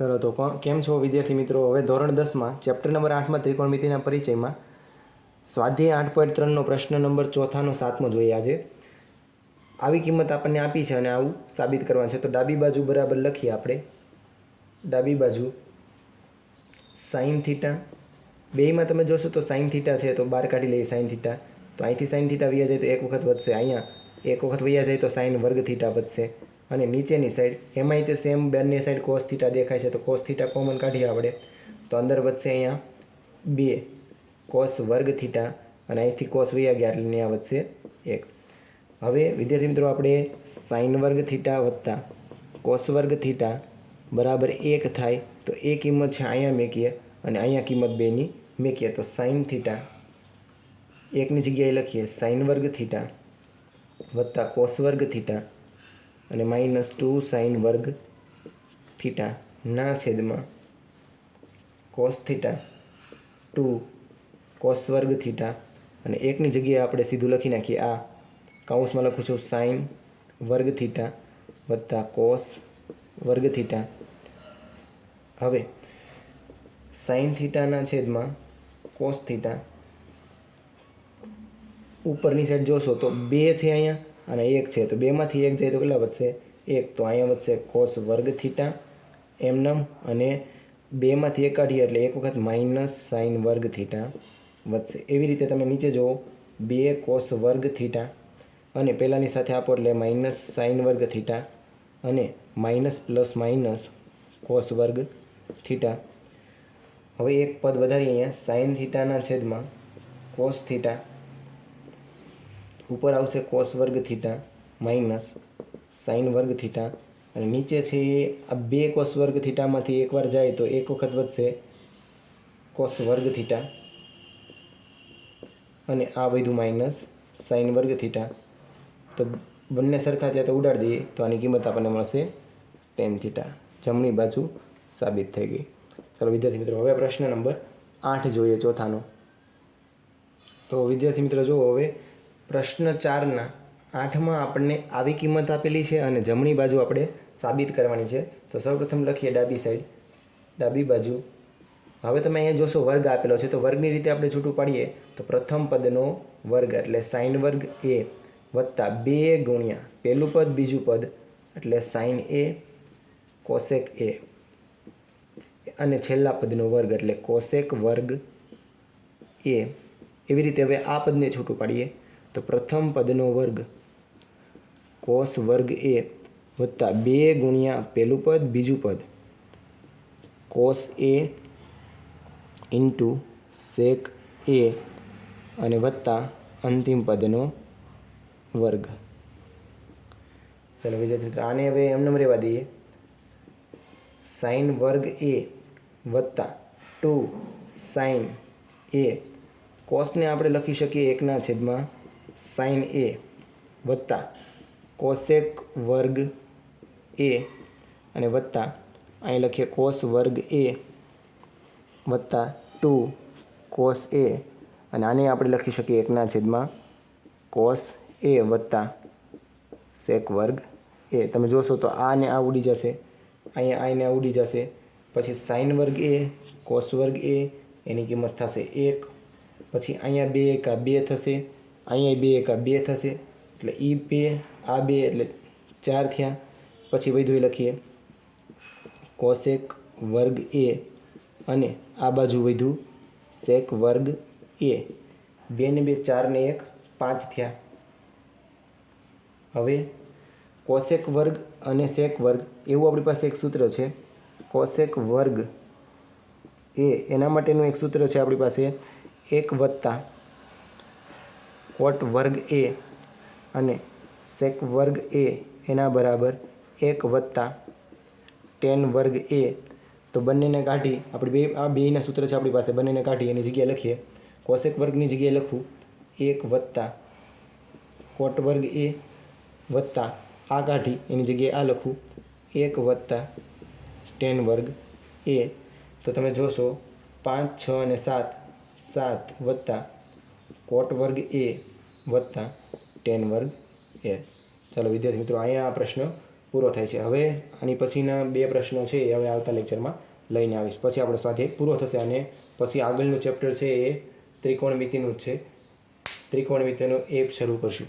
ચલો તો કેમ છો વિદ્યાર્થી મિત્રો? હવે ધોરણ દસમાં ચેપ્ટર નંબર આઠમાં ત્રિકોણમિતિના પરિચયમાં સ્વાધ્યાય આઠ પોઈન્ટ ત્રણનો પ્રશ્ન નંબર ચોથાનો સાતમો જોઈએ આજે. આવી કિંમત આપણને આપી છે અને આવું સાબિત કરવાનું છે. તો ડાબી બાજુ બરાબર લખીએ આપણે. ડાબી બાજુ સાઇન થીટા બેયમાં તમે જોશો તો સાઇન થીટા છે, તો બહાર કાઢી લઈએ સાઇન થીટા તો અહીંથી સાઇન થીટા વૈયા જાય તો એક વખત વધશે. અહીંયા એક વખત વૈયા જાય તો સાઇન વર્ગ થીટા વધશે. અને નીચેની સાઈડ એમાંય તે સેમ બંને સાઈડ કોસ થીટા દેખાય છે, તો કોસ થીટા કોમન કાઢીએ આપણે. તો અંદર વધશે અહીંયા બે કોસ વર્ગ થીટા અને અહીંથી કોસ વૈયા ગયા એટલે અહીંયા વધશે એક. હવે વિદ્યાર્થી મિત્રો, આપણે સાઈન વર્ગ થીટા વત્તા કોસ વર્ગ થીટા બરાબર એક થાય, તો એ કિંમત છે અહીંયા મેકીએ અને અહીંયા કિંમત બેની મેકીએ. તો સાઈન થીટા એકની જગ્યાએ લખીએ સાઈન વર્ગ થીટા વત્તા કોસ વર્ગ થીટા અને માઇનસ ટુ સાઇન વર્ગ થીટા ના છેદમાં કોસ થીટા ટુ કોસ વર્ગ થીટા અને એકની જગ્યાએ આપણે સીધું લખી નાખીએ આ કાઉન્સમાં લખું છું સાઈન વર્ગ થીટા વત્તા કોસ વર્ગ થીટા હવે સાઇન થીટાના છેદમાં કોસ થીટા ઉપરની સાઈડ જોશો તો બે છે અહીંયા. અને એક છે તો બેમાંથી એક જાય તો કેટલા વધશે? એક. તો અહીંયા વધશે કોસ વર્ગ થીટા એમનમ અને બેમાંથી એક કાઢીએ એટલે એક વખત માઇનસ સાઇન વર્ગ થીટા વધશે. એવી રીતે તમે નીચે જુઓ, બે કોસ વર્ગ થીટા અને પહેલાંની સાથે આપો એટલે માઇનસ સાઇન વર્ગ થીટા અને માઇનસ પ્લસ માઇનસ કોસ વર્ગ થીટા હવે એક પદ વધારીએ અહીંયા સાઇન થીટાના છેદમાં કોસ થીટા ઉપર આવશે કોસ વર્ગ થીટા માઇનસ સાઇન વર્ગ થીટા અને નીચે છે આ બે કોસ વર્ગ થીટામાંથી એકવાર જાય તો એક વખત વધશે કોસ વર્ગ થીટા અને આ બધું માઇનસ સાઇન વર્ગ થીટા તો બંને સરખા થયા તો ઉડાડી દઈએ તો આની કિંમત આપણને મળશે ટેન થીટા જમણી બાજુ સાબિત થઈ ગઈ. ચાલો વિદ્યાર્થી મિત્રો, હવે પ્રશ્ન નંબર આઠ જોઈએ ચોથાનો. તો વિદ્યાર્થી મિત્રો, જુઓ હવે પ્રશ્ન ચારના આઠમાં આપણને આવી કિંમત આપેલી છે અને જમણી બાજુ આપણે સાબિત કરવાની છે. તો સૌપ્રથમ લખીએ ડાબી સાઈડ. ડાબી બાજુ. હવે તમે અહીંયા જોશો વર્ગ આપેલો છે. તો વર્ગની રીતે આપણે છૂટું પાડીએ. તો પ્રથમ પદનો વર્ગ એટલે સાઈન વર્ગ એ વત્તા બે ગુણ્યા પહેલું પદ, બીજું પદ એટલે સાઈન એ કોસેક એ. અને છેલ્લા પદનો વર્ગ એટલે કોસેક વર્ગ એ. એવી રીતે હવે આ પદને છૂટું પાડીએ. તો પ્રથમ પદનો વર્ગ કોસ વર્ગ એ વત્તા બે ગુણ્યા પહેલું પદ, બીજું પદ. કોસ એ ઇન્ટુ સેક એ અને વત્તા અંતિમ પદનો વર્ગ. ચાલો વિદ્યાર્થી મિત્રો, આને હવે એમને રહેવા દઈએ. સાઈન વર્ગ એ વત્તા ટુ સાઇન એ. કોસને આપણે લખી શકીએ એકના છેદમાં સાઈન એ વત્તા કોસેક વર્ગ એ અને વત્તા અહીં લખીએ કોસ વર્ગ એ વત્તા ટુ કોસ એ અને આને આપણે લખી શકીએ એકના છેદમાં કોસ એ વત્તા સેક વર્ગ એ તમે જોશો તો આને આ ઉડી જશે, અહીંયા આને આ ઉડી જશે, પછી સાઇન વર્ગ એ કોસ વર્ગ એ એની કિંમત થશે એક, પછી અહીંયા બે એકા બે થશે અહીંયા બે એકા બે થશે. એટલે એ બે, આ બે એટલે ચાર થયા. પછી વધુ લખીએ. કોશેક વર્ગ એ અને આ બાજુ વધ્યું. શેક વર્ગ એ. બે ને બે, ચાર ને એક, પાંચ થયા. હવે કોશેક વર્ગ અને શેક વર્ગ, એવું આપણી પાસે એક સૂત્ર છે. કોશેક વર્ગ એ એના માટેનું એક સૂત્ર છે આપણી પાસે. એક વત્તા કોટ વર્ગ એ અને સેક વર્ગ એ એના બરાબર એક વત્તા ટેન વર્ગ એ. તો બંનેને કાઢી, આપણે બે આ બેના સૂત્ર છે આપણી પાસે, બંનેને કાઢી એની જગ્યાએ લખીએ. કોસેક વર્ગની જગ્યાએ લખું, એક વત્તા. કોટ વર્ગ એ વત્તા. આ કાઢી, એની જગ્યાએ આ લખું, એક વત્તા ટેન વર્ગ એ. તો તમે જોશો, પાંચ, છ અને સાત સાત વત્તા કોટ વર્ગ એ વત્તા ટેન વર્ગ એ. ચાલો, વિદ્યાર્થી મિત્રો, અહીંયા આ પ્રશ્ન પૂરો થાય છે. હવે આની પછીના બે પ્રશ્નો છે એ હવે આવતા લેક્ચરમાં લઈને આવીશ. પછી આપણો સ્વાધ્યાય પૂરો થશે અને પછી આગળનું ચેપ્ટર છે એ ત્રિકોણમિતિનું જ છે. ત્રિકોણમિતિનો એ શરૂ કરશું.